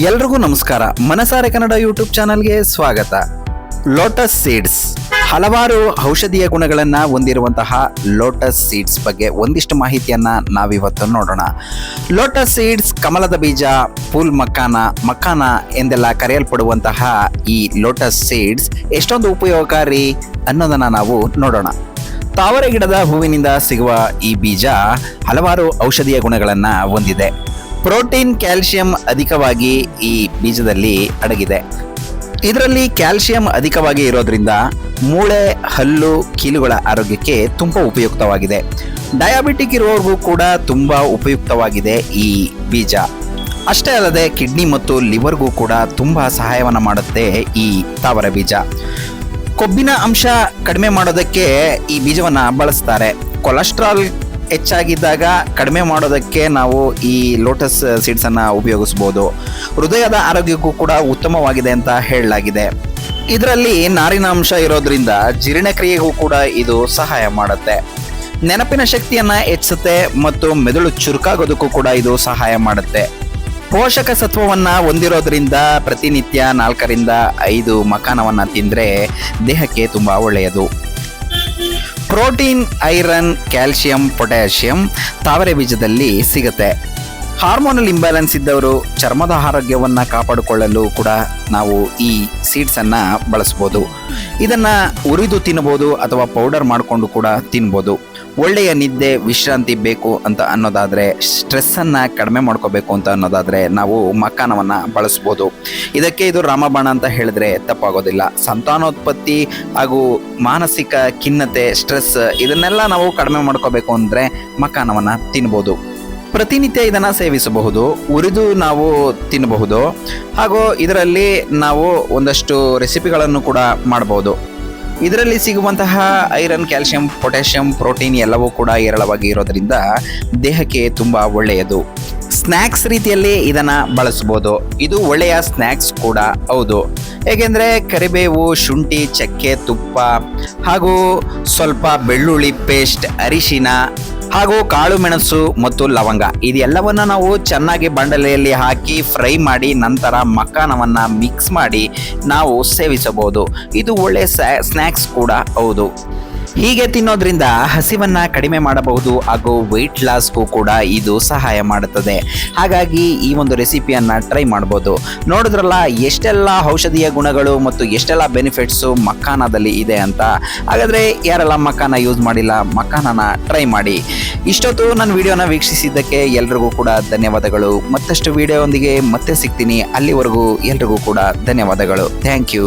ಎಲ್ರಿಗೂ ನಮಸ್ಕಾರ. ಮನಸಾರೆ ಕನ್ನಡ ಯೂಟ್ಯೂಬ್ ಚಾನಲ್ಗೆ ಸ್ವಾಗತ. ಲೋಟಸ್ ಸೀಡ್ಸ್ ಹಲವಾರು ಔಷಧೀಯ ಗುಣಗಳನ್ನು ಹೊಂದಿರುವಂತಹ ಲೋಟಸ್ ಸೀಡ್ಸ್ ಬಗ್ಗೆ ಒಂದಿಷ್ಟು ಮಾಹಿತಿಯನ್ನು ನಾವಿವತ್ತು ನೋಡೋಣ. ಲೋಟಸ್ ಸೀಡ್ಸ್ ಕಮಲದ ಬೀಜ, ಪೂಲ್ ಮಕ್ಕಾನ ಮಕ್ಕಾನ ಎಂದೆಲ್ಲ ಕರೆಯಲ್ಪಡುವಂತಹ ಈ ಲೋಟಸ್ ಸೀಡ್ಸ್ ಎಷ್ಟೊಂದು ಉಪಯೋಗಕಾರಿ ಅನ್ನೋದನ್ನು ನಾವು ನೋಡೋಣ. ತಾವರೆ ಗಿಡದ ಹೂವಿನಿಂದ ಸಿಗುವ ಈ ಬೀಜ ಹಲವಾರು ಔಷಧೀಯ ಗುಣಗಳನ್ನು ಹೊಂದಿದೆ. ಪ್ರೋಟೀನ್ ಕ್ಯಾಲ್ಸಿಯಂ ಅಧಿಕವಾಗಿ ಈ ಬೀಜದಲ್ಲಿ ಅಡಗಿದೆ. ಇದರಲ್ಲಿ ಕ್ಯಾಲ್ಸಿಯಂ ಅಧಿಕವಾಗಿ ಇರೋದ್ರಿಂದ ಮೂಳೆ, ಹಲ್ಲು, ಕೀಲುಗಳ ಆರೋಗ್ಯಕ್ಕೆ ತುಂಬ ಉಪಯುಕ್ತವಾಗಿದೆ. ಡಯಾಬಿಟಿಕ್ ಇರುವವರಿಗೂ ಕೂಡ ತುಂಬ ಉಪಯುಕ್ತವಾಗಿದೆ ಈ ಬೀಜ. ಅಷ್ಟೇ ಅಲ್ಲದೆ ಕಿಡ್ನಿ ಮತ್ತು ಲಿವರ್ಗೂ ಕೂಡ ತುಂಬ ಸಹಾಯವನ್ನು ಮಾಡುತ್ತೆ ಈ ತಾವರ ಬೀಜ. ಕೊಬ್ಬಿನ ಅಂಶ ಕಡಿಮೆ ಮಾಡೋದಕ್ಕೆ ಈ ಬೀಜವನ್ನು ಬಳಸ್ತಾರೆ. ಕೊಲೆಸ್ಟ್ರಾಲ್ ಹೆಚ್ಚಾಗಿದ್ದಾಗ ಕಡಿಮೆ ಮಾಡೋದಕ್ಕೆ ನಾವು ಈ ಲೋಟಸ್ ಸೀಡ್ಸ್ ಅನ್ನ ಉಪಯೋಗಿಸ್ಬೋದು. ಹೃದಯದ ಆರೋಗ್ಯಕ್ಕೂ ಕೂಡ ಉತ್ತಮವಾಗಿದೆ ಅಂತ ಹೇಳಲಾಗಿದೆ. ಇದರಲ್ಲಿ ನಾರಿನಾಂಶ ಇರೋದ್ರಿಂದ ಜೀರ್ಣಕ್ರಿಯೆಗೂ ಕೂಡ ಇದು ಸಹಾಯ ಮಾಡುತ್ತೆ. ನೆನಪಿನ ಶಕ್ತಿಯನ್ನ ಹೆಚ್ಚುತ್ತೆ ಮತ್ತು ಮೆದುಳು ಚುರುಕಾಗೋದಕ್ಕೂ ಕೂಡ ಇದು ಸಹಾಯ ಮಾಡುತ್ತೆ. ಪೋಷಕ ಸತ್ವವನ್ನ ಹೊಂದಿರೋದ್ರಿಂದ ಪ್ರತಿನಿತ್ಯ ನಾಲ್ಕರಿಂದ ಐದು ಮಕಾನವನ್ನ ತಿಂದ್ರೆ ದೇಹಕ್ಕೆ ತುಂಬಾ ಒಳ್ಳೆಯದು. ಪ್ರೋಟೀನ್, ಐರನ್ ಕ್ಯಾಲ್ಸಿಯಂ ಪೊಟ್ಯಾಷಿಯಂ ತಾವರೆ ಬೀಜದಲ್ಲಿ ಸಿಗುತ್ತೆ. ಹಾರ್ಮೋನಲ್ ಇಂಬ್ಯಾಲೆನ್ಸ್ ಇದ್ದವರು ಚರ್ಮದ ಆರೋಗ್ಯವನ್ನ ಕಾಪಾಡಿಕೊಳ್ಳಲು ಕೂಡ ನಾವು ಈ ಸೀಡ್ಸನ್ನು ಬಳಸ್ಬೋದು. ಇದನ್ನ ಉರಿದು ತಿನ್ನಬಹುದು ಅಥವಾ ಪೌಡರ್ ಮಾಡಿಕೊಂಡು ಕೂಡ ತಿನ್ಬೋದು. ಒಳ್ಳೆಯ ನಿದ್ದೆ, ವಿಶ್ರಾಂತಿ ಬೇಕು ಅಂತ ಅನ್ನೋದಾದರೆ, ಸ್ಟ್ರೆಸ್ಸನ್ನು ಕಡಿಮೆ ಮಾಡ್ಕೋಬೇಕು ಅಂತ ಅನ್ನೋದಾದರೆ ನಾವು ಮಖಾನವನ್ನು ಬಳಸ್ಬೋದು. ಇದಕ್ಕೆ ಇದು ರಾಮಬಾಣ ಅಂತ ಹೇಳಿದ್ರೆ ತಪ್ಪಾಗೋದಿಲ್ಲ. ಸಂತಾನೋತ್ಪತ್ತಿ ಹಾಗೂ ಮಾನಸಿಕ ಖಿನ್ನತೆ, ಸ್ಟ್ರೆಸ್ ಇದನ್ನೆಲ್ಲ ನಾವು ಕಡಿಮೆ ಮಾಡ್ಕೋಬೇಕು ಅಂದರೆ ಮಖಾನವನ್ನು ತಿನ್ಬೋದು. ಪ್ರತಿನಿತ್ಯ ಇದನ್ನು ಸೇವಿಸಬಹುದು, ಉರಿದು ನಾವು ತಿನ್ನಬಹುದು ಹಾಗೂ ಇದರಲ್ಲಿ ನಾವು ಒಂದಷ್ಟು ರೆಸಿಪಿಗಳನ್ನು ಕೂಡ ಮಾಡಬಹುದು ಇದರಲ್ಲಿ ಸಿಗುವಂತಹ ಐರನ್ ಕ್ಯಾಲ್ಸಿಯಂ ಪೊಟ್ಯಾಷಿಯಂ, ಪ್ರೋಟೀನ್ ಎಲ್ಲವೂ ಕೂಡ ಹೇರಳವಾಗಿ ಇರೋದ್ರಿಂದ ದೇಹಕ್ಕೆ ತುಂಬ ಒಳ್ಳೆಯದು. ಸ್ನ್ಯಾಕ್ಸ್ ರೀತಿಯಲ್ಲಿ ಇದನ್ನ ಬಳಸ್ಬೋದು. ಇದು ಒಳ್ಳೆಯ ಸ್ನ್ಯಾಕ್ಸ್ ಕೂಡ, ಹೌದು. ಏಕೆಂದರೆ ಕರಿಬೇವು, ಶುಂಠಿ, ಚಕ್ಕೆ, ತುಪ್ಪ ಹಾಗೂ ಸ್ವಲ್ಪ ಬೆಳ್ಳುಳ್ಳಿ ಪೇಸ್ಟ್, ಅರಿಶಿನ ಹಾಗೂ ಕಾಳು ಮೆಣಸು ಮತ್ತು ಲವಂಗ. ಇದೆಲ್ಲವನ್ನ ನಾವು ಚೆನ್ನಾಗಿ ಬಂಡಲೆಯಲ್ಲಿ ಹಾಕಿ ಫ್ರೈ ಮಾಡಿ ನಂತರ ಮಕ್ಕಾನವನ್ನ ಮಿಕ್ಸ್ ಮಾಡಿ ನಾವು ಸೇವಿಸಬಹುದು. ಇದು ಒಳ್ಳೆ ಸ್ನ್ಯಾಕ್ಸ್ ಕೂಡ. ಹೌದು. ಹೀಗೆ ತಿನ್ನೋದ್ರಿಂದ ಹಸಿವನ್ನ ಕಡಿಮೆ ಮಾಡಬಹುದು ಹಾಗೂ ವೆಯ್ಟ್ ಲಾಸ್ಗೂ ಕೂಡ ಇದು ಸಹಾಯ ಮಾಡುತ್ತದೆ. ಹಾಗಾಗಿ ಈ ಒಂದು ರೆಸಿಪಿಯನ್ನ ಟ್ರೈ ಮಾಡಬಹುದು ನೋಡಿದ್ರಲ್ಲ, ಎಷ್ಟೆಲ್ಲ ಔಷಧೀಯ ಗುಣಗಳು ಮತ್ತು ಎಷ್ಟೆಲ್ಲ ಬೆನಿಫಿಟ್ಸು ಮಕ್ಕಾನದಲ್ಲಿ ಇದೆ ಅಂತ. ಹಾಗಾದ್ರೆ ಯಾರೆಲ್ಲ ಮಕ್ಕಾನ ಯೂಸ್ ಮಾಡಿಲ್ಲ, ಮಕ್ಕಾನನ ಟ್ರೈ ಮಾಡಿ. ಇಷ್ಟೊತ್ತು ನನ್ನ ವಿಡಿಯೋನ ವೀಕ್ಷಿಸಿದ್ದಕ್ಕೆ ಎಲ್ರಿಗೂ ಕೂಡ ಧನ್ಯವಾದಗಳು. ಮತ್ತಷ್ಟು ವಿಡಿಯೋದೊಂದಿಗೆ ಮತ್ತೆ ಸಿಗ್ತೀನಿ. ಅಲ್ಲಿವರೆಗೂ ಎಲ್ರಿಗೂ ಕೂಡ ಧನ್ಯವಾದಗಳು. Thank you